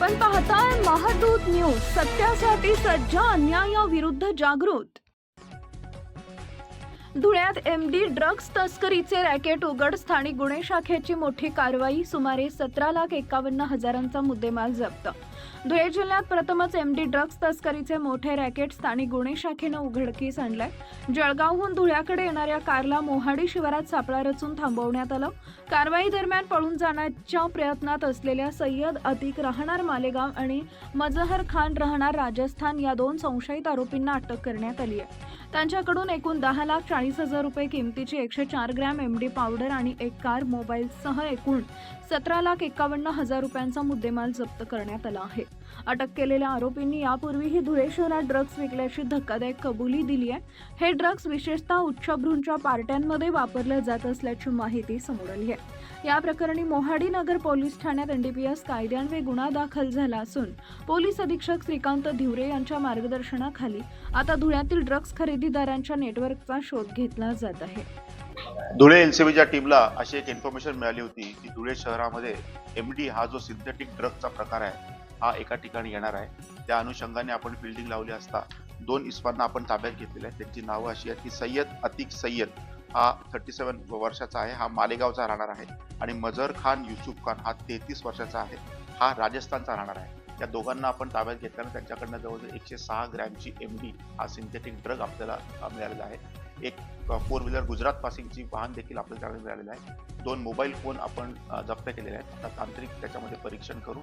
आपण पाहताय महादूत न्यूज सत्यासाठी सज्ज अन्यायाविरुद्ध जागृत. धुळ्यात एम डी ड्रग्ज तस्करीचे रॅकेट उघड स्थानिक गुन्हे शाखेची मोठी कारवाई सुमारे सतरा लाख एकावन्न हजारांचा मुद्देमाल जप्त. धुळे जिल्ह्यात प्रथमच एम डी ड्रग्ज तस्करीचे मोठे रॅकेट स्थानिक गुन्हे शाखेनं उघडकीस आणलंय. जळगावहून धुळ्याकडे येणाऱ्या कारला मोहाडी शिवारात सापळा रचून थांबवण्यात आलं. कारवाई दरम्यान पळून जाण्याच्या प्रयत्नात असलेल्या सय्यद अतिक राहणार मालेगाव आणि मजहर खान राहणार राजस्थान या दोन संशयित आरोपींना अटक करण्यात आली आहे. त्यांच्याकडून एकूण दहा लाख चाळीस हजार रुपये किमतीची एकशे चार ग्रॅम एम डी पावडर आणि एक कार मोबाईलसह एकूण सतरा लाख एकावन्न हजार रुपयांचा मुद्देमाल जप्त करण्यात आला आहे. अटक केलेल्या आरोपींनी यापूर्वीही धुळे शहरात ड्रग्ज विकल्याची धक्कादायक कबुली दिली आहे. हे ड्रग्ज विशेषतः उच्चभ्रूंच्या पार्ट्यांमध्ये वापरले जात असल्याची माहिती समोर आली आहे. या प्रकरणी मोहाडी नगर पोलीस ठाण्यात एनडीपीएस कायद्यान्वये गुन्हा दाखल झाला असून पोलीस अधीक्षक श्रीकांत धिवरे यांच्या मार्गदर्शनाखाली आता धुळ्यातील ड्रग्ज खरेदीदारांच्या नेटवर्कचा शोध घेतला जात आहे. धुळे एलसीबीच्या टीमला अशी एक इन्फॉर्मेशन मिळाली होती की धुळे शहरामध्ये एमडी हा जो सिंथेटिक ड्रगचा प्रकार आहे हा एका ठिकाणी येणार आहे. त्या अनुषंगाने आपण फिल्डिंग लावली असता दोन इस्मांना आपण ताब्यात घेतलेले आहे त्यांची नावं अशी आहेत की सय्यद अतिक सय्यद हा थर्टी सेवन वर्षाचा आहे हा मालेगावचा राहणार आहे. आणि मजर खान युसुफ खान हा तेहतीस वर्षाचा आहे. हा राजस्थानचा राहणार आहे. त्या दोघांना आपण ताब्यात घेतल्यानं त्यांच्याकडनं जवळजवळ एकशे सहा ग्रॅमची एम डी हा सिंथेटिक ड्रग आपल्याला मिळालेला आहे. एक फोर व्हीलर गुजरात पासिंगची वाहन देखील आपल्याला त्यामध्ये मिळालेलं आहे. दोन मोबाईल फोन आपण जप्त केलेले आहेत. आता तांत्रिक त्याच्यामध्ये परीक्षण करून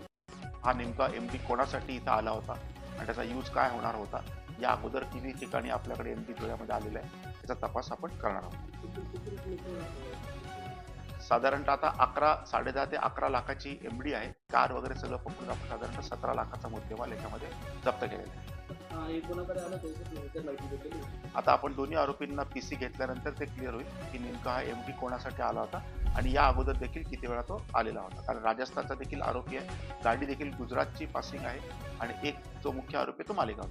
हा नेमका एम डी कोणासाठी इथं आला होता आणि त्याचा यूज काय होणार होता या अगोदर किती ठिकाणी आपल्याकडे एम डी डोळ्यामध्ये आलेला आहे. त्याचा तपास आपण करणार आहोत. साधारणतः आता अकरा साडेदहा ते अकरा लाखाची एम डी आहे. कार वगैरे सगळं पकडून आपण साधारणतः सतरा लाखाचा मुद्देमाल याच्यामध्ये जप्त केलेला आहे. आता आपण दोन्ही आरोपींना पीसी घेतल्यानंतर ते क्लिअर होईल की नेमका हा एम डी कोणासाठी आला होता आणि या अगोदर देखील किती वेळा तो आलेला होता. कारण राजस्थानचा देखील आरोपी आहे. गाडी देखील गुजरातची पासिंग आहे आणि एक जो मुख्य आरोपी तो मालेगाव